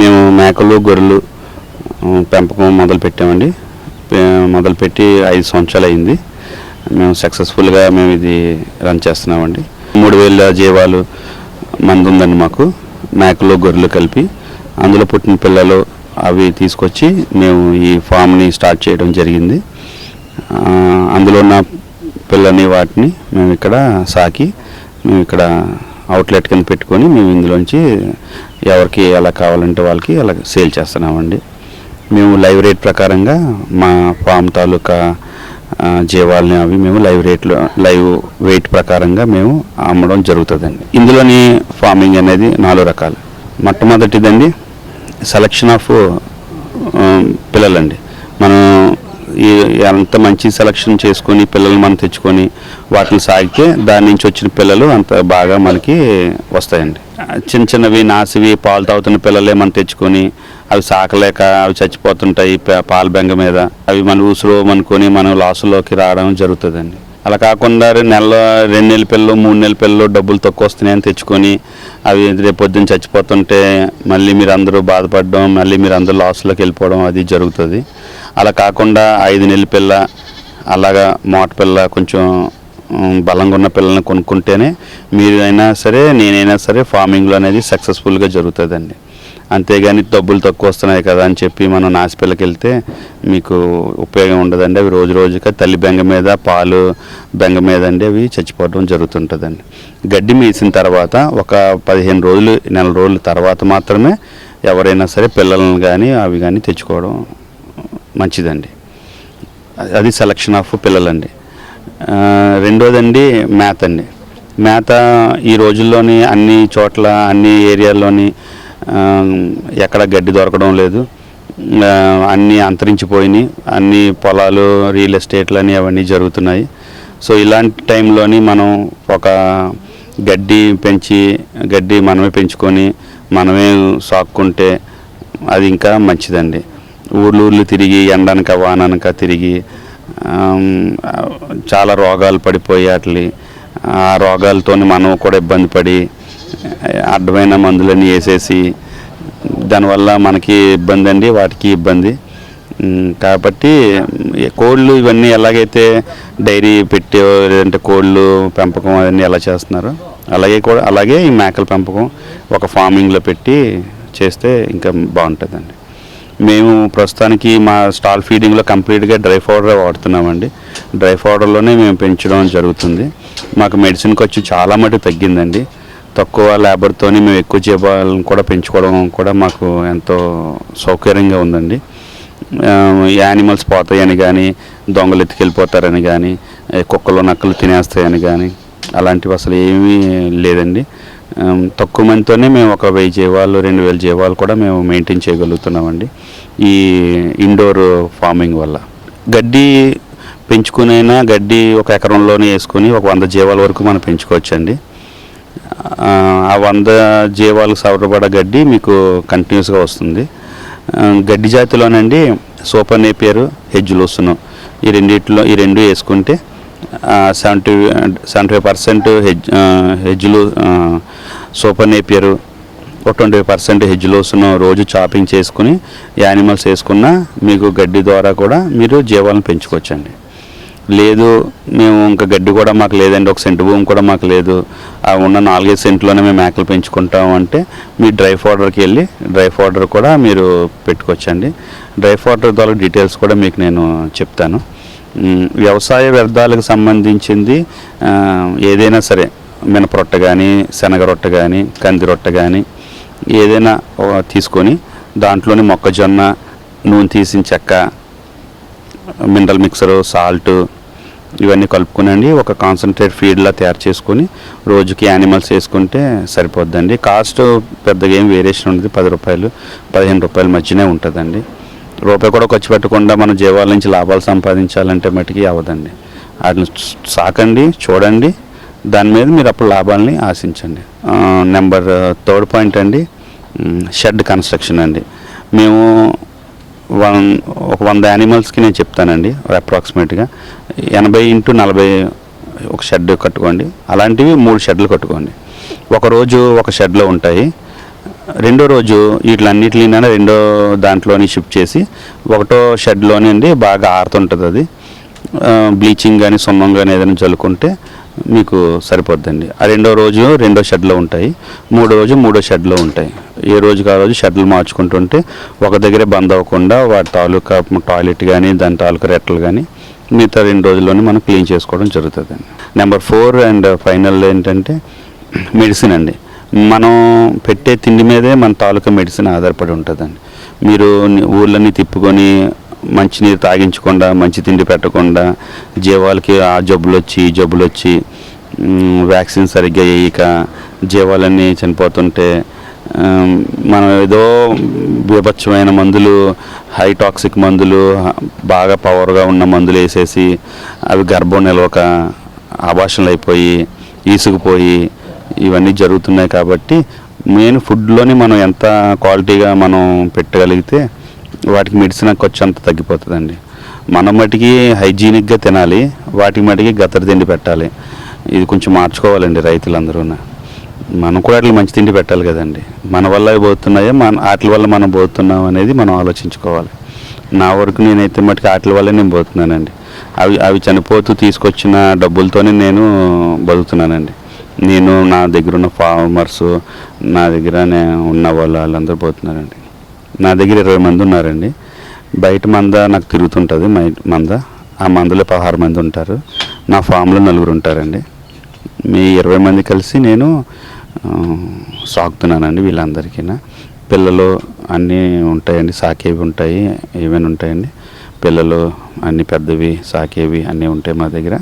మేము మేకలు గొర్రెలు పెంపకం మొదలుపెట్టామండి మొదలుపెట్టి ఐదు సంవత్సరాలు అయింది. మేము సక్సెస్ఫుల్గా మేము ఇది రన్ చేస్తున్నామండి. మూడు వేల జీవాలు మంది ఉందండి మాకు మేకలు గొర్రెలు కలిపి. అందులో పుట్టిన పిల్లలు అవి తీసుకొచ్చి మేము ఈ ఫామ్ని స్టార్ట్ చేయడం జరిగింది. అందులో ఉన్న పిల్లని వాటిని మేము ఇక్కడ సాకి మేము ఇక్కడ అవుట్లెట్ కింద పెట్టుకొని మేము ఇందులోంచి ఎవరికి ఎలా కావాలంటే వాళ్ళకి అలా సేల్ చేస్తున్నామండి. మేము లైవ్ రేట్ ప్రకారంగా మా ఫామ్ తాలూకా జీవాలని అవి మేము లైవ్ రేట్లో లైవ్ వెయిట్ ప్రకారంగా మేము అమ్మడం జరుగుతుందండి. ఇందులోని ఫార్మింగ్ అనేది నాలుగు రకాలు. మొట్టమొదటిదండి సెలక్షన్ ఆఫ్ పిల్లలండి. మనం ఎంత మంచి సెలక్షన్ చేసుకొని పిల్లలు మనం తెచ్చుకొని వాటిని సాగితే దాని నుంచి వచ్చిన పిల్లలు అంత బాగా మనకి వస్తాయండి. చిన్న చిన్నవి నాసివి పాలు తాగుతున్న పిల్లలే మనం తెచ్చుకొని అవి సాకలేక అవి చచ్చిపోతుంటాయి పాల బెంగ మీద. అవి మన ఊసులో అనుకొని మనం లాసులోకి రావడం జరుగుతుందండి. అలా కాకుండా నెల రెండు నెలల పిల్లలు మూడు నెలల పిల్లలు డబ్బులు తక్కువ వస్తున్నాయని తెచ్చుకొని అవి రేపు పొద్దున్న చచ్చిపోతుంటే మళ్ళీ మీరు అందరూ బాధపడడం మళ్ళీ మీరు అందరూ లాస్లోకి వెళ్ళిపోవడం అది జరుగుతుంది. అలా కాకుండా ఐదు నెలల పిల్ల అలాగా మోట పిల్ల కొంచెం బలంగా ఉన్న పిల్లల్ని కొనుక్కుంటేనే మీరు అయినా సరే నేనైనా సరే ఫార్మింగ్లో అనేది సక్సెస్ఫుల్గా జరుగుతుందండి. అంతేగాని డబ్బులు తక్కువ వస్తున్నాయి కదా అని చెప్పి మనం నాసిపిల్లకి వెళ్తే మీకు ఉపయోగం ఉండదండి. అవి రోజు రోజుగా తల్లి బెంగ మీద పాలు బెంగ మీద అండి అవి చచ్చిపోవడం జరుగుతుంటుందండి. గడ్డి మీసిన తర్వాత ఒక పదిహేను రోజులు నెల రోజుల తర్వాత మాత్రమే ఎవరైనా సరే పిల్లలను కానీ అవి కానీ తెచ్చుకోవడం మంచిదండి. అది సెలక్షన్ ఆఫ్ పిల్లలండి. రెండోదండి మేత అండి. మేత ఈ రోజుల్లోని అన్ని చోట్ల అన్ని ఏరియాల్లోని ఎక్కడ గడ్డి దొరకడం లేదు. అన్నీ అంతరించిపోయినాయి. అన్ని పొలాలు రియల్ ఎస్టేట్లు అని అవన్నీ జరుగుతున్నాయి. సో ఇలాంటి టైంలోని మనం ఒక గడ్డి పెంచి గడ్డి మనమే పెంచుకొని మనమే సాక్కుంటే అది ఇంకా మంచిదండి. ఊర్లూర్లు తిరిగి ఎండనక వాననక తిరిగి చాలా రోగాలు పడిపోయి అట్లి ఆ రోగాలతో మనం కూడా ఇబ్బంది పడి అడ్డమైన మందులన్నీ వేసేసి దానివల్ల మనకి ఇబ్బంది అండి వాటికి ఇబ్బంది. కాబట్టి కోళ్ళు ఇవన్నీ ఎలాగైతే డైరీ పెట్టే లేదంటే కోళ్ళు పెంపకం అవన్నీ ఎలా చేస్తున్నారో? అలాగే కూడా అలాగే ఈ మేకల పెంపకం ఒక ఫార్మింగ్లో పెట్టి చేస్తే ఇంకా బాగుంటుందండి. మేము ప్రస్తుతానికి మా స్టాల్ ఫీడింగ్లో కంప్లీట్గా డ్రై పౌడర్ వాడుతున్నామండి. డ్రై పౌడర్లోనే మేము పెంచడం జరుగుతుంది. మాకు మెడిసిన్ ఖర్చు చాలా మటుకు తగ్గిందండి. తక్కువ లేబర్తోని మేము ఎక్కువ జీవాలను కూడా పెంచుకోవడం కూడా మాకు ఎంతో సౌకర్యంగా ఉందండి. యానిమల్స్ పోతాయని కానీ దొంగలు ఎత్తుకెళ్ళిపోతారని కానీ కుక్కలు నక్కలు తినేస్తాయని కానీ అలాంటివి అసలు ఏమీ లేదండి. తక్కువ మందితోనే మేము ఒక వెయ్యి జీవాలు రెండు వేల జీవాలు కూడా మేము మెయింటైన్ చేయగలుగుతున్నామండి. ఈ ఇండోర్ ఫార్మింగ్ వల్ల. గడ్డి పెంచుకునైనా గడ్డి ఒక ఎకరంలోనే వేసుకొని ఒక వంద జీవాల వరకు మనం పెంచుకోవచ్చండి. ఆ, వంద జీవాలకు సవరపడ గడ్డి మీకు కంటిన్యూస్గా వస్తుంది. గడ్డి జాతిలోనండి సూపర్ నేపియర్ హెజ్ ఈ రెండిట్లో ఈ రెండు వేసుకుంటే seventy seventy five percent he's హెజ్జులు సూపర్ నేపియరు. ఒక ట్వంటీ పర్సెంట్ హెజ్ లోసును రోజు చాపింగ్ చేసుకుని యానిమల్స్ వేసుకున్నా మీకు గడ్డి ద్వారా కూడా మీరు జీవాలను పెంచుకోవచ్చండి. లేదు మేము ఇంకా గడ్డి కూడా మాకు లేదండి ఒక సెంటు భూమి కూడా మాకు లేదు. ఆ ఉన్న నాలుగైదు సెంట్లోనే మేము మేకలు పెంచుకుంటాం అంటే మీ డ్రై ఫార్డర్కి వెళ్ళి డ్రై ఫార్డర్ కూడా మీరు పెట్టుకోవచ్చండి. డ్రై పౌడర్ ద్వారా డీటెయిల్స్ కూడా మీకు నేను చెప్తాను. వ్యవసాయ వ్యర్థాలకు సంబంధించింది ఏదైనా సరే మినపరొట్ట కానీ శనగ రొట్టె కానీ కంది రొట్టె కానీ ఏదైనా తీసుకొని దాంట్లోని మొక్కజొన్న నూనె తీసిన చెక్క మినరల్ మిక్సరు సాల్ట్ ఇవన్నీ కలుపుకునండి. ఒక కాన్సన్ట్రేట్ ఫీడ్లా తయారు చేసుకొని రోజుకి యానిమల్స్ వేసుకుంటే సరిపోద్దండి. కాస్ట్ పెద్దగా ఏం వేరియేషన్ ఉండదు. పది రూపాయలు పదిహేను రూపాయల మధ్యనే ఉంటుందండి. రూపాయి కూడా ఖర్చు పెట్టకుండా మన జీవాల నుంచి లాభాలు సంపాదించాలంటే మటుకి అవ్వదండి. వాటిని సాకండి చూడండి. దాని మీద మీరు అప్పుడు లాభాలని ఆశించండి. నెంబర్ థర్డ్ పాయింట్ అండి. షెడ్ కన్స్ట్రక్షన్ అండి. మేము వన్ ఒక వంద యానిమల్స్కి నేను చెప్తానండి అప్రాక్సిమేట్గా. ఎనభై ఇంటూ నలభై ఒక షెడ్ కట్టుకోండి. అలాంటివి మూడు షెడ్లు కట్టుకోండి. ఒకరోజు ఒక షెడ్లో ఉంటాయి. రెండో రోజు వీటిలన్నిటిని రెండో దాంట్లోని షిఫ్ట్ చేసి ఒకటో షెడ్లోనే అండి బాగా ఆరుతుంటుంది అది. బ్లీచింగ్ కానీ సున్నం కానీ ఏదైనా చల్లుకుంటే మీకు సరిపోద్దండి. ఆ రెండో రోజు రెండో షెడ్లో ఉంటాయి. మూడో రోజు మూడో షెడ్లో ఉంటాయి. ఏ రోజుకి ఆ రోజు షెడ్లు మార్చుకుంటుంటే ఒక దగ్గరే బంద్ అవ్వకుండా వాటి తాలూకా టాయిలెట్ కానీ దాని తాలూకా రెట్టలు కానీ మిగతా రెండు రోజుల్లోనే మనం క్లీన్ చేసుకోవడం జరుగుతుందండి. నెంబర్ ఫోర్ అండ్ ఫైనల్ ఏంటంటే మెడిసిన్ అండి. మనం పెట్టే తిండి మీదే మన తాలూకా మెడిసిన్ ఆధారపడి ఉంటుందండి. మీరు ఊళ్ళని తిప్పుకొని మంచినీరు తాగించకుండా మంచి తిండి పెట్టకుండా జీవాలకి ఆ జబ్బులు వచ్చి ఈ జబ్బులు వచ్చి వ్యాక్సిన్ సరిగ్గా వేయక జీవాలన్నీ చనిపోతుంటే మనం ఏదో బీభత్సమైన మందులు హై టాక్సిక్ మందులు బాగా పవర్గా ఉన్న మందులు వేసేసి అవి గర్భం నిలవక ఆభాషణలు అయిపోయి ఈసుకుపోయి ఇవన్నీ జరుగుతున్నాయి కాబట్టి మెయిన్ ఫుడ్లోని మనం ఎంత క్వాలిటీగా మనం పెట్టగలిగితే వాటికి మెడిసిన్ ఖర్చు అంత తగ్గిపోతుందండి. మనం మటుకి హైజీనిక్గా తినాలి వాటికి మటుకి గత్తర తిండి పెట్టాలి. ఇది కొంచెం మార్చుకోవాలండి రైతులందరూ మనం కూడా అట్లా మంచి తిండి పెట్టాలి కదండి. మన వల్ల అవి పోతున్నాయో? మన వాటి వల్ల మనం పోతున్నాం అనేది మనం ఆలోచించుకోవాలి. నా వరకు నేనైతే మటుకు వాటి వల్ల నేను పోతున్నానండి. అవి అవి చనిపోతూ తీసుకొచ్చిన డబ్బులతోనే నేను బతుకుతున్నానండి. నేను నా దగ్గర ఉన్న ఫార్మర్స్ నా దగ్గర ఉన్న వాళ్ళు వాళ్ళందరూ పోతున్నారండి. నా దగ్గర ఇరవై మంది ఉన్నారండి. బయట మంద నాకు తిరుగుతుంటుంది మంద. ఆ మందలో పదహారు మంది ఉంటారు. నా ఫామ్లో నలుగురు ఉంటారండి. మీ ఇరవై మంది కలిసి నేను సాగుతున్నానండి సాకుతున్నానండి వీళ్ళందరికీ పిల్లలు అన్నీ ఉంటాయండి సాకేవి ఉంటాయి ఏమైనా ఉంటాయండి. పిల్లలు అన్ని పెద్దవి సాకేవి అన్నీ ఉంటాయి మా దగ్గర.